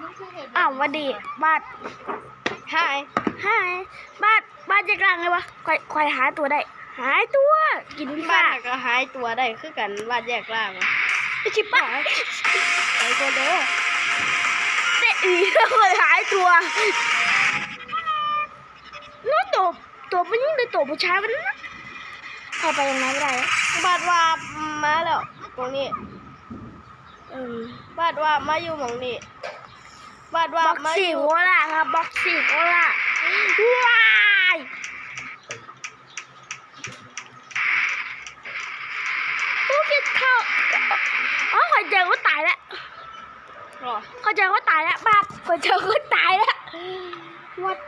มึงคือเห็นอ้าวหวันดีบาดหายหายบาดบาดจะกลางไงวะคอยคอยหาตัวได้ หายตัว กินพิซบ้าซ่านก็หายตัวได้คือกันบ้านแยกล่างอะชิบปะไปก็เด้อเด็อีคอยหายตัวนู้ตัวตัวผู้หญิงหรือตัวผู้ชายมันนะเข้าไปยังไงไม่ได้อะบ้านว่ามาแล้วตรงนี้เออบ้านว่ามาอยู่หมองนี้ บ้านว่าบ็อกมาอซี่ยู่โคล่าครับบ็อกซี่โคล่าว้ายผู้คิดเข้าอ๋อคอยเจอว่าตายแล้วหรอเขาเจอว่าตายแล้วบาดเขาเจอว่าตายแล้ววัด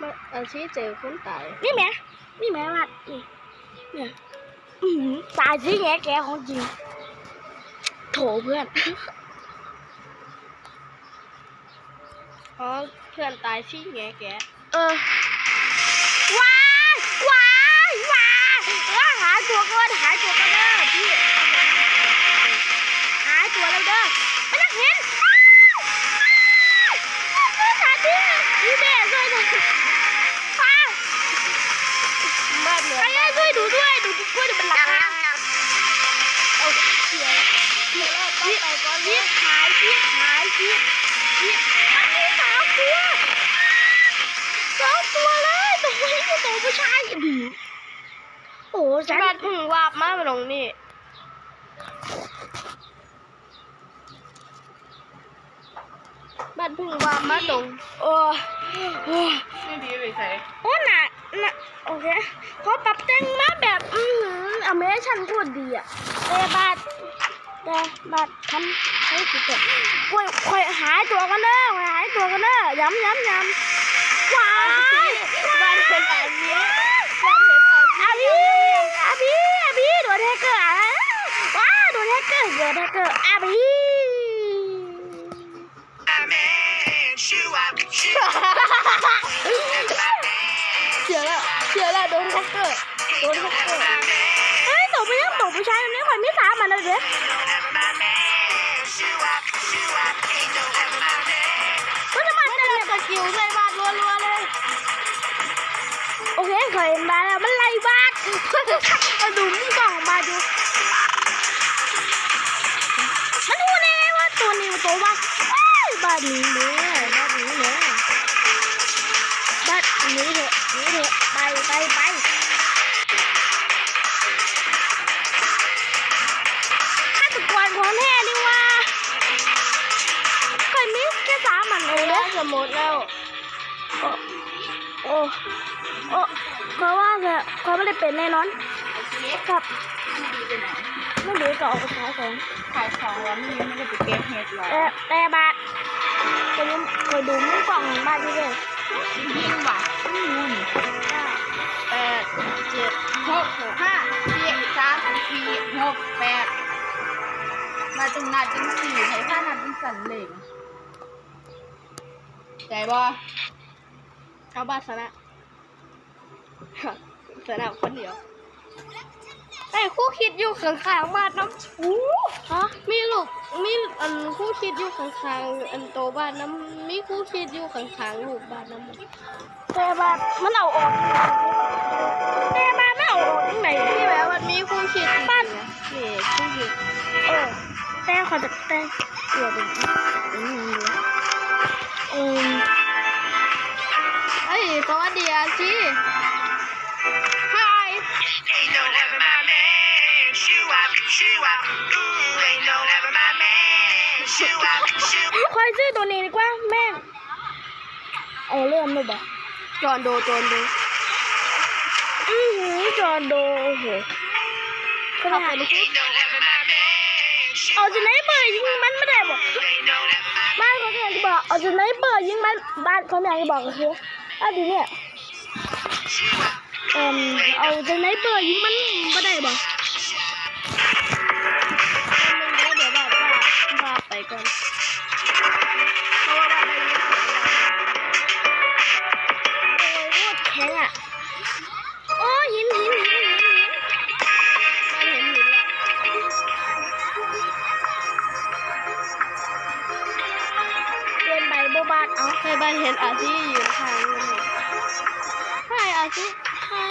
มาอาชีเจอคนตายนี่แม่นี่แม่บาดนี่เนี่ยอื้อหือตายสิแง่แกของจริงโถเพื่อน อ๋อเพื่อนตายที่แงแกเออว้ายว้ายว้ายเออหาตัวก่อนหาตัวก่อนเด้อพี่หาตัวแล้วเด้อไม่ต้องเห็นอ้าวอ้าวอ้าวสาธิตพี่แม่ช่วยหน่อยอ้าวบ้านเหนือใครให้ช่วยดูด้วยดูกล้วยดูเป็นหลักฐานเอาเขียนเขียนแล้วต้องไปก่อนเลยิยบหายยิบหายยิบยิบ ตัวผู้หญิงกับตัวผู้ชายอื้อหือโอ้ฉันบ้านเพึ่งวาบมาตรงนี้บ้านเพึ่งวาบมาตรงโอ้โอ้ไม่ดีเลยใส่โอ้น่ะน่ะโอเคเขาปรับแต่งมาแบบ อือหืออเมริกันพูดดีอะแต่บาดแต่บาดทำให้สุดเลยคอยคอยหายตัวกันเด้อคอยหายตัวกันเด้อย้ำย้ำย้ำ วายบ้านคนตายเนี้ยบ้านเห็นอ่อนอาบีอาบีอาบีโดนแฮกเกอร์อะว้าโดนแฮกเกอร์โดนแฮกเกอร์อาบีเสียแล้วเสียแล้วโดนแฮกเกอร์โดนแฮกเกอร์เฮ้ยตบไปยังตบผู้ชายคนนี้คอยไม่สามันเลยเด้ก็จะมาเต้นได้เนี่ยสกิลใส่บานรัวๆ โอเคเคยมาแล้วมันไล่บาดมาดูมึงกล่องมาดูมันรู้แน่ว่าตัวนี้ตัวว่าว้ายบาดนี้เนี่ยบาดนี้เนี่ยบาดนี้เถอะนี้เถอะไปไปไปฆาตกรของแท้นี่ว่าเคยมีแค่สามอันเล้นะวสมมติแล้ว อ้โอ้เพราะว่าแกเขาไม่ได้เป็นแน่นอนครับไม่ดีก็ออกไปขายของขายของแล้วนี่ไม่ได้ไปเก็บเห็ดหรอแต่แต่บาทเคยดูเคยดูมุ้งกล่องบ้านที่เลยยิ่งหวานนู่นแปดเจ็ดหกห้าสี่สามสี่หกแปดมาจึงนัดจึงสี่ให้ข้านัดจึงสั่นเหล่งใจบ่ เอาบ้านชนะชนะคนเดียวไอ้คู่คิดอยู่ข้างๆบ้านน้ำอู้ฮะมีลูกมีอันคู่คิดอยู่ข้างๆอันโตบ้านน้ำมีคู่คิดอยู่ข้างๆลูกบ้านน้ำแต่บาทมันเอาออกแต่บาทไม่เอาออกที่ไหนนี่แบบมันมีคู่คิดบ้านนี่คู่คิดเออแต่เขาจะแต่เกี่ยวเป็นอืมเออเอ้ย สวัสดีอาชี Hi Ain't no never my man. Shoo up, shoo up. Ooh, ain't no never my man. Shoo up, shoo คอยซื้อตัวนี้ดีกว่าแม่งเอาเริ่มเลยบ่จอนโดจอนโดอือหือจอโดโอ้โหขนาด Ain't no never my man. Shoo เอาจะไหนเบอร์ยิงมันไม่ได้บอกบ้านเขาอยากจะบอกเอาจะไหนเบอร์ยิงมันบ้านเขาอยากจะบอกก็คือ อะดีเนี่ยเอ่มเอาจะไหนเบอร์ยิงมันไม่ได้บอกเดี๋ยวแบบว่าว่าไปก่อนเพราะว่าบ้าได้ยินเสียงเราโอ้ยโคตรแข็งอะโอ้หินหินหินหินหินบ้านเห็นหินละโอ้บ้านเห็นอาชียืนข้าง เลยใช่ใช่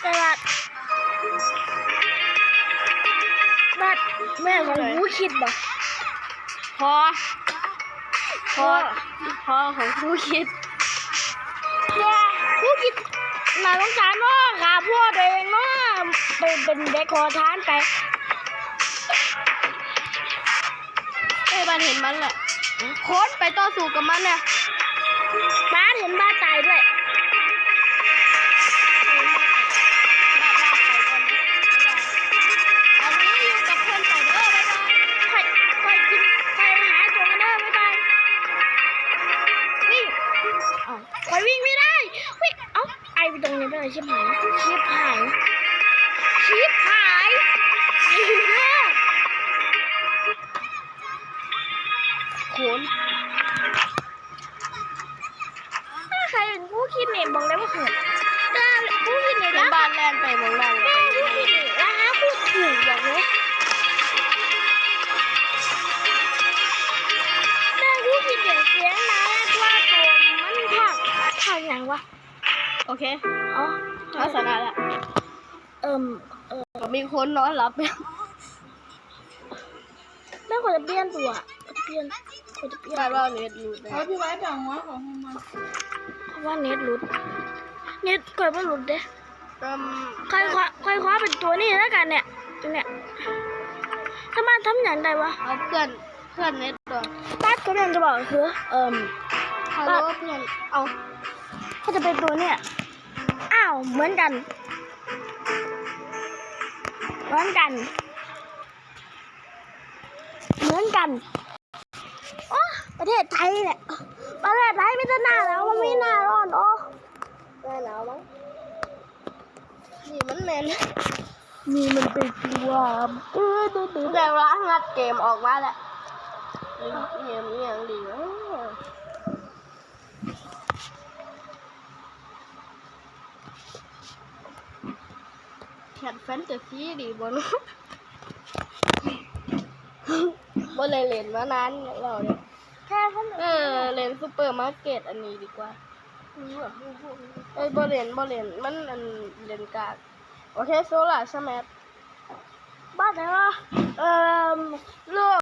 แต่ว่าบัดแม่ของกูคิดบ่พอ พอ พอของผู้คิดว่ากูคิดน่าสงสารเนาะขาพ่อตัวเองเนาะไปเป็นเด็กขอทานไปไอ้บ้านเห็นมันแหละโค้นไปต่อสู้กับมันเนี่ยบ้านเห็นบ้านตายด้วย ไปเลยชิบหายชิบหายชิบหายเหี้ยโค้นถ้าใครเป็นผู้คิดเนี่ยบอกเลยว่าเขินแต่ผู้คิดเนี่ยนะบ้านแลนไปเมืองนั่นเลแม่ยผู้คิดเนี่ยนะฮะพูดถูกบอกเลยแม่ผู้คิดเนี่ยเสียงนะว่าตัวมันผักผักอย่างวะ โอเคอ๋อลักษณะละเอิ่มเออก็มีคนนอนหลับแล้วแม่ควรจะเปลี่ยนตัวควรจะเปลี่ยนควรจะเปลี่ยนบ้านว่าเน็ตรูดนะเอาพี่ไว้แต่หัวของมันเพราะว่าเน็ตหลุด เน็ตเกิดมาหลุดเด้อืมค่อยคว้าค่อยคว้าเป็นตัวนี้แล้วกันเนี่ยเนี่ยถ้ามาทำอย่างใดวะเอาเพื่อนเพื่อนเน็ตตัวตัดก็เรื่องจะบอกก็คือเอิ่มฮัลโหลเพื่อนเอา เขาจะเป็นตัวเนี่ย อ้าว เหมือนกัน เหมือนกัน เหมือนกัน โอ้ประเทศไทยแหละ ประเทศไทยไม่จะหน้าแล้วมันไม่หน้าร้อนโอ้หน้าหนาวมั้งนี่มันแมนนี่มันเป็นตัวเออดูดูแต่ว่างัดเกมออกมาแล้วเกมนี่ยังดีวะ แคทแฟนตาซีดีบนบ่เลยเล่นมานานแล้วเนี่ยแค่เขาเออเล่นซูเปอร์มาร์เก็ตอันนี้ดีกว่าเอ้ยบ่เล่นบ่เล่นมันอันเล่นกากโอเคโซล่าใช่ไหมบ้านไหนวะเอ่อโลก